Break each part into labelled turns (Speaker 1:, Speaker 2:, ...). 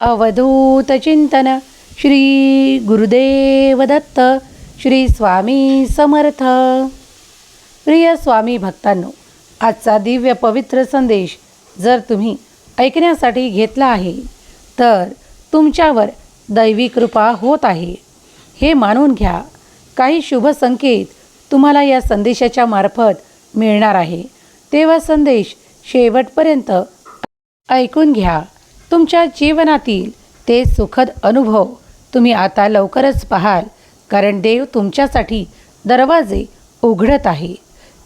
Speaker 1: अवधूत चिंतन श्री गुरुदेव दत्त श्री स्वामी समर्थ. प्रिय स्वामी भक्तांनो आजचा दिव्य पवित्र संदेश जर तुम्ही ऐकण्यासाठी घेतला आहे तर तुमच्यावर दैवी कृपा होत आहे. हे मानून घ्या काही शुभ संकेत तुम्हाला या संदेशाच्या मार्फत मिळणार आहे. तेव्हा संदेश शेवटपर्यंत ऐकून घ्या. तुमच्या जीवनातील ते सुखद अनुभव तुम्ही आता लवकरच पाहाल कारण देव तुमच्यासाठी दरवाजे उघडत आहे.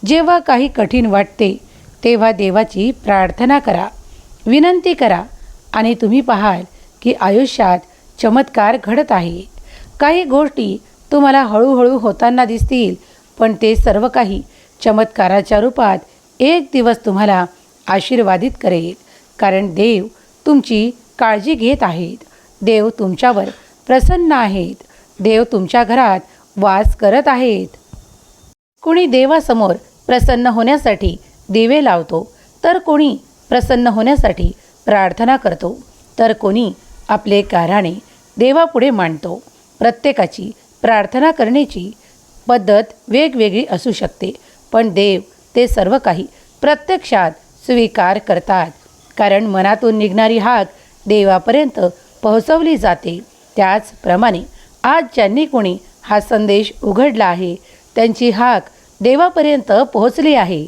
Speaker 1: जेव्हा काही कठीण वाटते तेव्हा देवाची प्रार्थना करा विनंती करा आणि तुम्ही पाहाल की आयुष्यात चमत्कार घडत आहे काही गोष्टी तुम्हाला हळूहळू होताना दिसतील पण ते सर्व काही चमत्काराच्या रूपात एक दिवस तुम्हाला आशीर्वादित करेल कारण देव तुमची काळजी घेत आहेत. देव तुमच्यावर प्रसन्न आहेत. देव तुमच्या घरात वास करत आहेत. कोणी देवासमोर प्रसन्न होण्यासाठी दिवे लावतो तर कोणी प्रसन्न होण्यासाठी प्रार्थना करतो तर कोणी आपले कारणे देवापुढे मांडतो. प्रत्येकाची प्रार्थना करण्याची पद्धत वेगवेगळी असू शकते पण देव ते सर्व काही प्रत्यक्षात स्वीकार करतात. कारण मनातून निघणारी हाक देवापर्यंत पोहोचवली जाते. त्याचप्रमाणे आज ज्यांनी कोणी हा संदेश उघडला आहे त्यांची हाक देवापर्यंत पोहोचली आहे.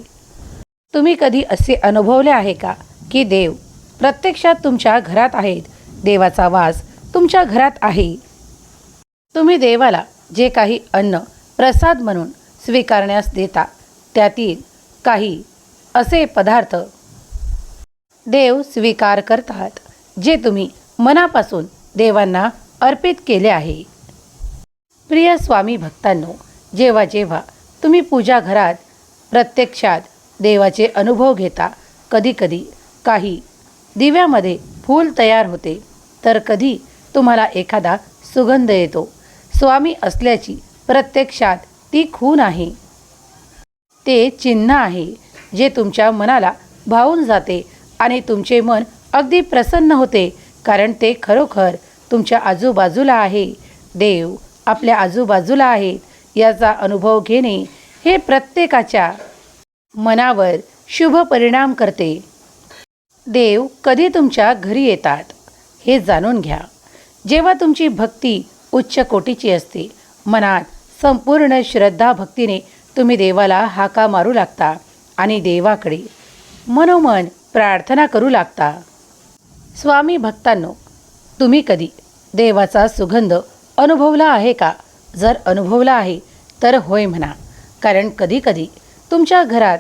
Speaker 1: तुम्ही कधी असे अनुभवले आहे का की देव प्रत्यक्षात तुमच्या घरात आहेत? देवाचा वास तुमच्या घरात आहे. तुम्ही देवाला जे काही अन्न प्रसाद म्हणून स्वीकारण्यास देता त्यातील काही असे पदार्थ देव स्वीकार करतात जे तुम्ही मनापासून देवांना अर्पित केले आहे. प्रिय स्वामी भक्तांनो जेव्हा जेव्हा तुम्ही पूजा घरात प्रत्यक्षात देवाचे अनुभव घेता कधीकधी काही दिव्यामध्ये फूल तयार होते तर कधी तुम्हाला एखादा सुगंध येतो. स्वामी असल्याची प्रत्यक्षात ती खून आहे. ते चिन्ह आहे जे तुमच्या मनाला भावून जाते आणि तुमचे मन अगदी प्रसन्न होते कारण ते खरोखर तुमच्या आजूबाजूला आहे. देव आपल्या आजूबाजूला आहेत याचा अनुभव घेणे हे प्रत्येकाच्या मनावर शुभ परिणाम करते. देव कधी तुमच्या घरी येतात हे जाणून घ्या. जेव्हा तुमची भक्ती उच्च कोटीची असते मनात संपूर्ण श्रद्धा भक्तीने तुम्ही देवाला हाका मारू लागता आणि देवाकडे मनोमन प्रार्थना करू लागता. स्वामी भक्तांनो तुम्ही कधी देवाचा सुगंध अनुभवला आहे का? जर अनुभवला आहे तर होय म्हणा. कारण कधीकधी तुमच्या घरात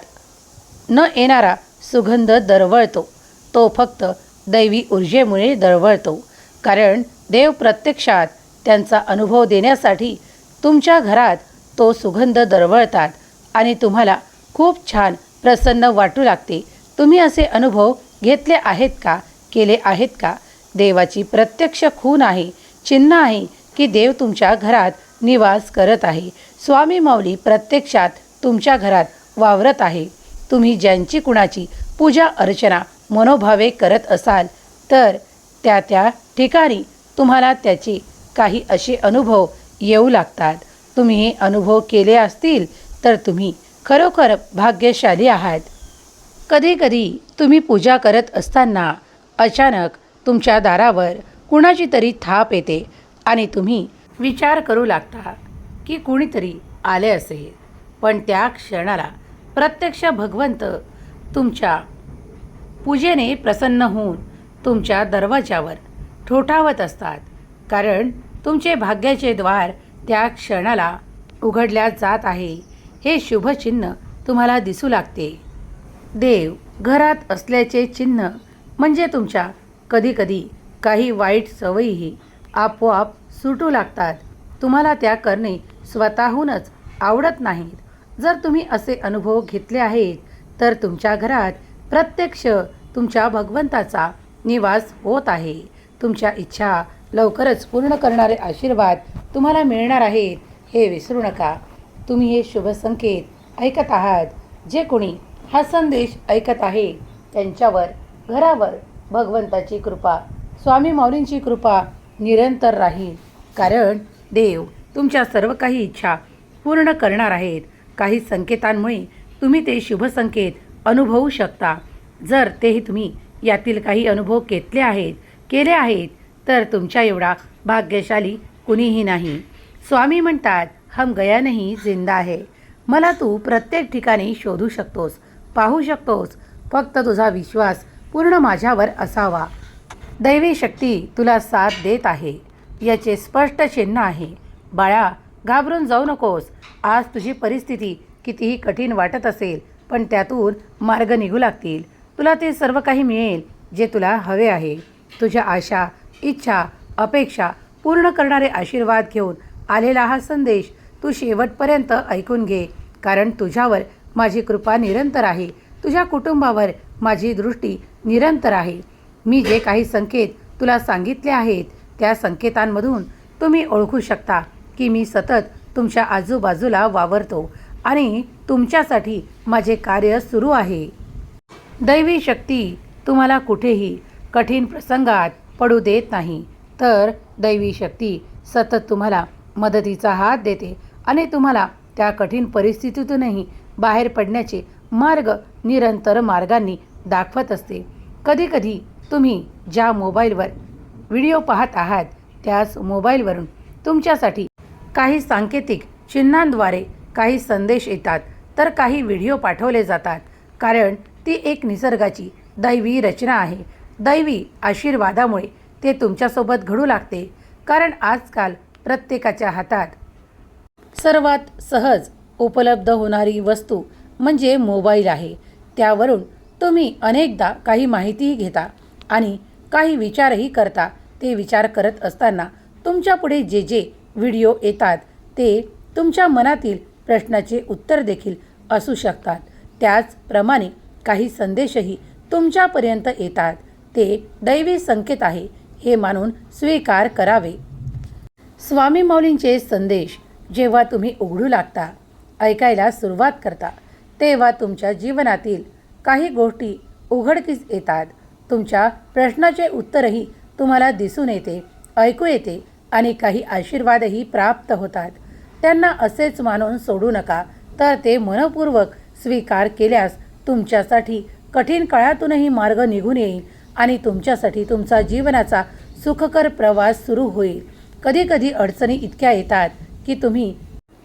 Speaker 1: न येणारा सुगंध दरवळतो. तो फक्त दैवी ऊर्जेमुळे दरवळतो. कारण देव प्रत्यक्षात त्यांचा अनुभव देण्यासाठी तुमच्या घरात तो सुगंध दरवळतात आणि तुम्हाला खूप छान प्रसन्न वाटू लागते. तुम्ही असे अनुभव घेतले आहेत का? केले आहेत का? देवाची प्रत्यक्ष खून आहे चिन्ह आहे की देव तुमच्या घरात निवास करत आहे. स्वामी माऊली प्रत्यक्षात तुमच्या घरात वावरत आहे. तुम्ही ज्यांची कुणाची पूजा अर्चना मनोभावे करत असाल तर त्या त्या ठिकाणी तुम्हाला त्याचे काही असे अनुभव येऊ लागतात. तुम्ही हे अनुभव केले असतील तर तुम्ही खरोखर भाग्यशाली आहात. कधीकधी तुम्ही पूजा करत असताना अचानक तुमच्या दारावर कुणाची तरी थाप येते आणि तुम्ही विचार करू लागता की कुणीतरी आले असेल. पण त्या क्षणाला प्रत्यक्ष भगवंत तुमच्या पूजेने प्रसन्न होऊन तुमच्या दरवाजावर ठोठावत असतात. कारण तुमचे भाग्याचे द्वार त्या क्षणाला उघडल्या जात आहे. हे शुभचिन्ह तुम्हाला दिसू लागते. देव घरात असल्याचे चिन्ह म्हणजे तुमच्या कधीकधी काही वाईट सवयीही आपोआप सुटू लागतात. तुम्हाला त्या करणे स्वतःहूनच आवडत नाहीत. जर तुम्ही असे अनुभव घेतले आहेत तर तुमच्या घरात प्रत्यक्ष तुमच्या भगवंताचा निवास होत आहे. तुमच्या इच्छा लवकरच पूर्ण करणारे आशीर्वाद तुम्हाला मिळणार आहेत. हे विसरू नका. तुम्ही हे शुभ संकेत ऐकत आहात. जे कोणी हा संदेश ऐकत आहे. त्यांच्यावर घरावर भगवंताची कृपा स्वामी माऊलींची कृपा निरंतर राहील. कारण देव तुमच्या सर्व काही इच्छा पूर्ण करणार आहेत. काही संकेतांमुळे तुम्ही ते शुभसंकेत अनुभवू शकता. जर तेही तुम्ही यातील काही अनुभव घेतले आहेत केले आहेत तर तुमच्या एवढा भाग्यशाली कुणीही नाही. स्वामी म्हणतात हम गया नाही जिंदा आहे मला तू प्रत्येक ठिकाणी शोधू शकतोस. पाहू शकतोस. फक्त तुझा विश्वास पूर्ण माझ्यावर असावा. दैवी शक्ती तुला साथ देत आहे. याचे स्पष्ट चिन्ह आहे. बाळा घाबरून जाऊ नकोस. आज तुझी परिस्थिती कितीही कठीण वाटत असेल पण त्यातून मार्ग निघू लागतील. तुला ते सर्व काही मिळेल जे तुला हवे आहे. तुझ्या आशा इच्छा अपेक्षा पूर्ण करणारे आशीर्वाद घेऊन आलेला हा संदेश तू शेवटपर्यंत ऐकून घे कारण तुझ्यावर माझी कृपा निरंतर आहे. तुझ्या कुटुंबावर माझी दृष्टी निरंतर आहे. मी जे काही संकेत तुला सांगितले आहेत त्या संकेतांमधून तुम्ही ओळखू शकता की मी सतत तुमच्या आजूबाजूला वावरतो आणि तुमच्यासाठी माझे कार्य सुरू आहे. दैवी शक्ती तुम्हाला कुठेही कठीण प्रसंगात पडू देत नाही. तर दैवी शक्ती सतत तुम्हाला मदतीचा हात देते आणि तुम्हाला त्या कठीण परिस्थितीतूनही बाहेर पडण्याचे मार्ग निरंतर मार्गांनी दाखवत असते. कधीकधी तुम्ही ज्या मोबाईलवर व्हिडिओ पाहत आहात त्याच मोबाईलवरून तुमच्यासाठी काही सांकेतिक चिन्हांद्वारे काही संदेश येतात तर काही व्हिडिओ पाठवले जातात. कारण ती एक निसर्गाची दैवी रचना आहे. दैवी आशीर्वादामुळे ते तुमच्यासोबत घडू लागते. कारण आजकाल प्रत्येकाच्या हातात सर्वात सहज उपलब्ध होणारी वस्तू म्हणजे मोबाईल आहे. त्यावरून तुम्ही अनेकदा काही माहितीही घेता आणि काही विचारही करता. ते विचार करत असताना तुमच्यापुढे जे जे व्हिडिओ येतात ते तुमच्या मनातील प्रश्नाचे उत्तर देखील असू शकतात. त्याचप्रमाणे काही संदेशही तुमच्यापर्यंत येतात. ते दैवी संकेत आहे हे मानून स्वीकार करावे. स्वामी माऊलींचे संदेश जेव्हा तुम्ही उघडू लागता ऐकायला सुरुवात करता. तेव्हा तुमच्या जीवनातील काही गोष्टी उघडकीस येतात. तुमच्या प्रश्नाचे उत्तरही तुम्हाला दिसून येते ऐकू येते आणि काही आशीर्वादही प्राप्त होतात. त्यांना असेच मानून सोडू नका तर ते मनपूर्वक स्वीकार केल्यास तुमच्यासाठी कठीण काळातूनही मार्ग निघून येईल आणि तुमच्यासाठी तुमचा जीवनाचा सुखकर प्रवास सुरू होईल. कधीकधी अडचणी इतक्या येतात की तुम्ही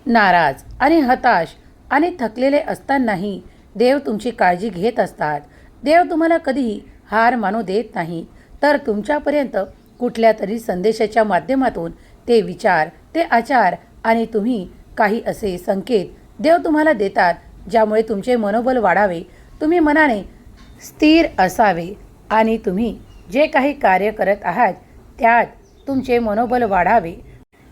Speaker 1: नाराज आणि हताश आणि थकलेले असतानाही देव तुमची काळजी घेत असतात. देव तुम्हाला कधीही हार मानू देत नाही. तर तुमच्यापर्यंत कुठल्या तरी संदेशाच्या माध्यमातून ते विचार ते आचार आणि तुम्ही काही असे संकेत देव तुम्हाला देतात ज्यामुळे तुमचे मनोबल वाढावे. तुम्ही मनाने स्थिर असावे आणि तुम्ही जे काही कार्य करत आहात त्यात तुमचे मनोबल वाढावे.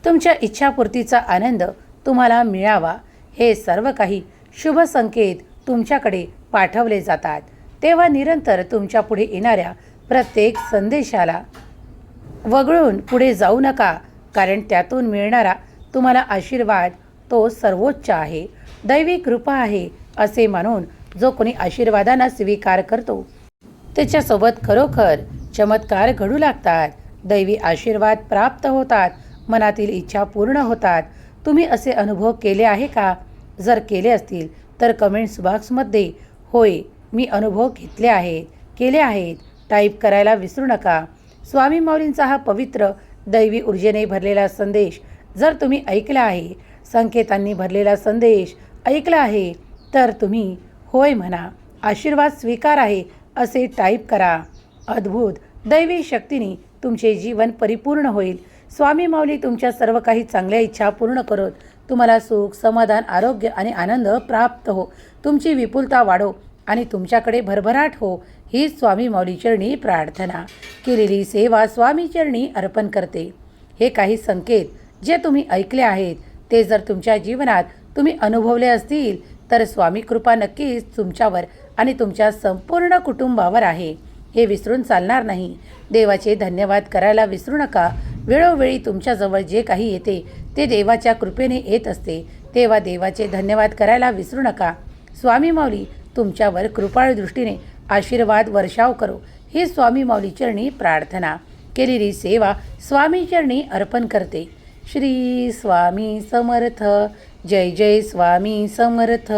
Speaker 1: तुमच्या इच्छापूर्तीचा आनंद तुम्हाला मिळावा. हे सर्व काही शुभ संकेत तुमच्याकडे पाठवले जातात. तेव्हा निरंतर तुमच्यापुढे येणाऱ्या प्रत्येक संदेशाला वगळून पुढे जाऊ नका कारण त्यातून मिळणारा तुम्हाला आशीर्वाद तो सर्वोच्च आहे. दैवी कृपा आहे असे मानून जो कोणी आशीर्वादांना स्वीकार करतो त्याच्यासोबत खरोखर चमत्कार घडू लागतात. दैवी आशीर्वाद प्राप्त होतात मनातील इच्छा पूर्ण होतात तुम्ही असे अनुभव केले आहे का? जर केले असतील तर कमेंट्स बॉक्समध्ये होय मी अनुभव घेतले आहेत केले आहेत टाईप करायला विसरू नका. स्वामी माऊलींचा हा पवित्र दैवी ऊर्जेने भरलेला संदेश जर तुम्ही ऐकला आहे संकेतांनी भरलेला संदेश ऐकला आहे तर तुम्ही होय म्हणा आशीर्वाद स्वीकार आहे असे टाईप करा. अद्भुत! दैवी शक्तीने तुमचे जीवन परिपूर्ण होईल. स्वामी माऊली तुमच्या सर्व काही चांगल्या इच्छा पूर्ण करत तुम्हाला सुख समाधान आरोग्य आणि आनंद प्राप्त हो. तुमची विपुलता वाढो आणि तुमच्याकडे भरभराट हो. ही स्वामी माऊली चरणी प्रार्थना. केलेली सेवा स्वामी चरणी अर्पण करते. हे काही संकेत जे तुम्ही ऐकले आहेत ते जर तुमच्या जीवनात तुम्ही अनुभवले असतील तर स्वामी कृपा नक्कीच तुमच्यावर आणि तुमच्या संपूर्ण कुटुंबावर आहे. हे विसरून चालणार नाही. देवाचे धन्यवाद करायला विसरू नका. वेळोवेळी तुमच्याजवळ जे काही येते ते देवाच्या कृपेने येत असते. तेव्हा देवाचे धन्यवाद करायला विसरू नका. स्वामी माऊली तुमच्यावर कृपाळ दृष्टीने आशीर्वाद वर्षाव करो. ही स्वामी माऊली चरणी प्रार्थना. केलेली सेवा स्वामी चरणी अर्पण करते. श्री स्वामी समर्थ. जय जय स्वामी समर्थ.